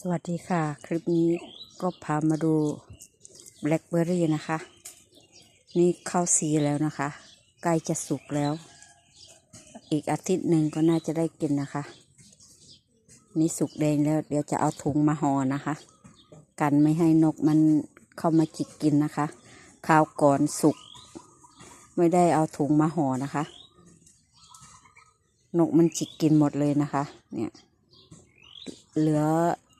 สวัสดีค่ะ คลิปนี้ก็พามาดูแบล็คเบอร์รี่นะคะ นี่เข้าสีแล้วนะคะใกล้จะสุกแล้ว อีกอาทิตย์หนึ่งก็น่าจะได้กินนะคะ นี่สุกแดงแล้ว เดี๋ยวจะเอาถุงมาห่อนะคะ กันไม่ให้นกมันเข้ามาจิกกินนะคะข้าวก่อนสุก ไม่ได้เอาถุงมาห่อนะคะ นกมันจิกกินหมดเลยนะคะ เนี่ยเหลือ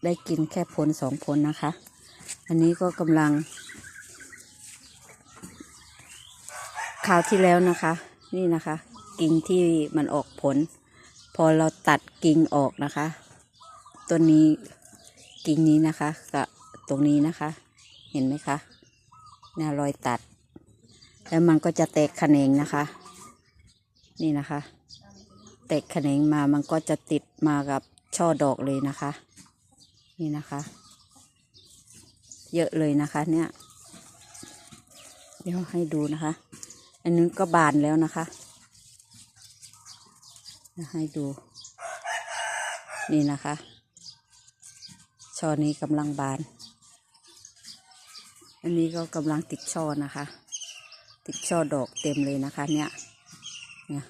ได้กินแค่ผลสองผลนะคะ อันนี้ก็กำลังคราวที่แล้วนะคะ นี่นะคะ กิ่งที่มันออกผล พอเราตัดกิ่งออกนะคะต้นนี้กิ่งนี้นะคะกับตรงนี้นะคะ เห็นไหมคะเนี่ยรอยตัด แล้วมันก็จะแตกแขนงนะคะ นี่นะคะ แตกแขนงมามันก็จะติดมากับช่อดอกเลยนะคะ นี่นะคะ เยอะเลยนะคะ เนี่ย เดี๋ยวให้ดูนะคะ อันนี้ก็บานแล้วนะคะให้ดู นี่นะคะช่อนี้กำลังบาน อันนี้ก็กำลังติดช่อนะคะ ติดช่อดอกเต็มเลยนะคะ เนี่ยเนี่ย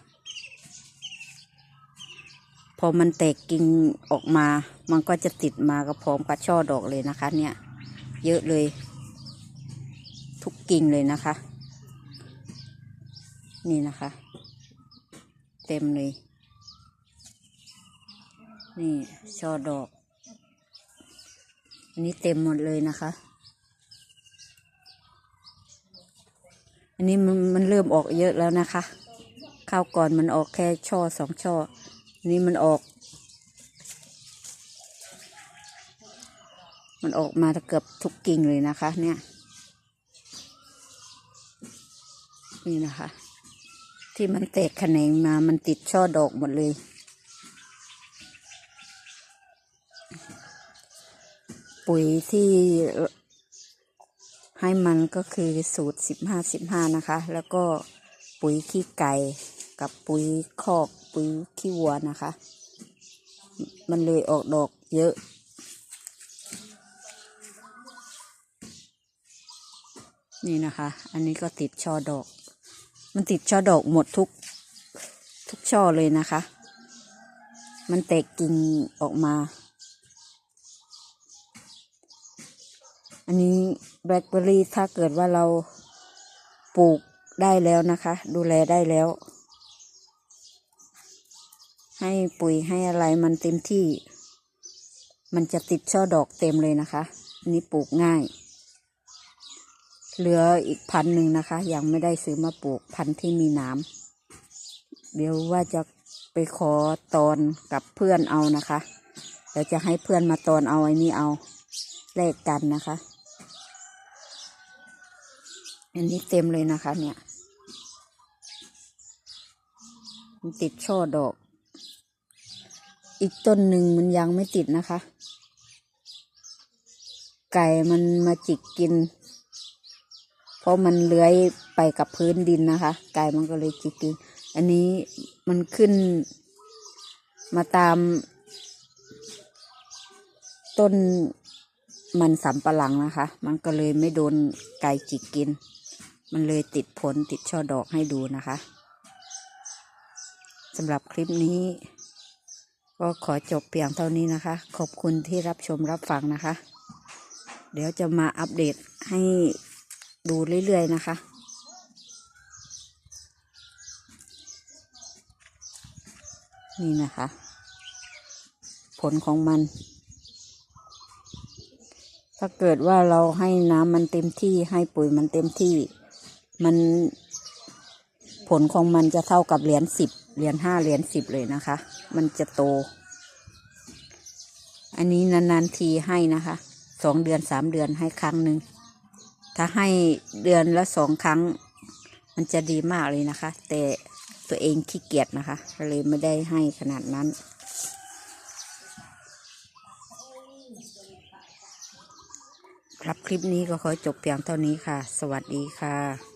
พอมันแตกกิ่งออกมา มันก็จะติดมากับพร้อมกับช่อดอกเลยนะคะ เนี่ย เยอะเลย ทุกกิ่งเลยนะคะ นี่นะคะ เต็มเลย นี่ช่อดอก อันนี้เต็มหมดเลยนะคะ อันนี้มันมันเริ่มออกเยอะแล้วนะคะข้าวก่อนมันออกแค่ช่อสองช่อ นนี้มันออก มันออกมาเกือบทุกกิ่งเลยนะคะ เนี่ย นี่นะคะ ที่มันแตกแขนงมามันติดช่อดอกหมดเลยปุ๋ยที่ให้มันก็คือสูตรสิบห้าสิบห้านะคะ แล้วก็ปุ๋ยขี้ไก่ กับปุ๋ยคอกปุ๋ยขี้วัวนะคะ มันเลยออกดอกเยอะ นี่นะคะ อันนี้ก็ติดช่อดอก มันติดช่อดอกหมดทุกทุกช่อเลยนะคะ มันแตกกิ่งออกมา อันนี้แบล็คเบอร์รี่ถ้าเกิดว่าเราปลูกได้แล้วนะคะ ดูแลได้แล้ว ให้ปุ๋ยให้อะไรมันเต็มที่ มันจะติดช่อดอกเต็มเลยนะคะ อันนี้ปลูกง่าย เหลืออีกพันหนึ่งนะคะ ยังไม่ได้ซื้อมาปลูกพันที่มีน้ำเดี๋ยวว่าจะไปขอตอนกับเพื่อนเอานะคะเดี๋ยวจะให้เพื่อนมาตอนเอาไอ้นี่เอาแลกกันนะคะ อันนี้เต็มเลยนะคะเนี่ย มันติดช่อดอก อีกต้นหนึ่งมันยังไม่ติดนะคะ ไก่มันมาจิกกิน เพราะมันเลื้อยไปกับพื้นดินนะคะ ไก่มันก็เลยจิกกิน อันนี้มันขึ้นมาตาม ต้นมันสำปะหลังนะคะ มันก็เลยไม่โดนไก่จิกกิน มันเลยติดผลติดช่อดอกให้ดูนะคะสำหรับคลิปนี้ ก็ขอจบเพียงเท่านี้นะคะ ขอบคุณที่รับชมรับฟังนะคะ เดี๋ยวจะมาอัปเดตให้ดูเรื่อยๆนะคะนี่นะคะ ผลของมัน ถ้าเกิดว่าเราให้น้ำมันเต็มที่ให้ปุ๋ยมันเต็มที่ มันผลของมันจะเท่ากับเหรียญสิบ เหรียญห้าเหรียญสิบเลยนะคะ มันจะโต อันนี้นานๆทีให้นะคะสองเดือนสามเดือนให้ครั้งหนึ่ง ถ้าให้เดือนละสองครั้ง มันจะดีมากเลยนะคะ แต่ตัวเองขี้เกียจนะคะก็เลยไม่ได้ให้ขนาดนั้น ครับคลิปนี้ก็ขอจบเพียงเท่านี้ค่ะ สวัสดีค่ะ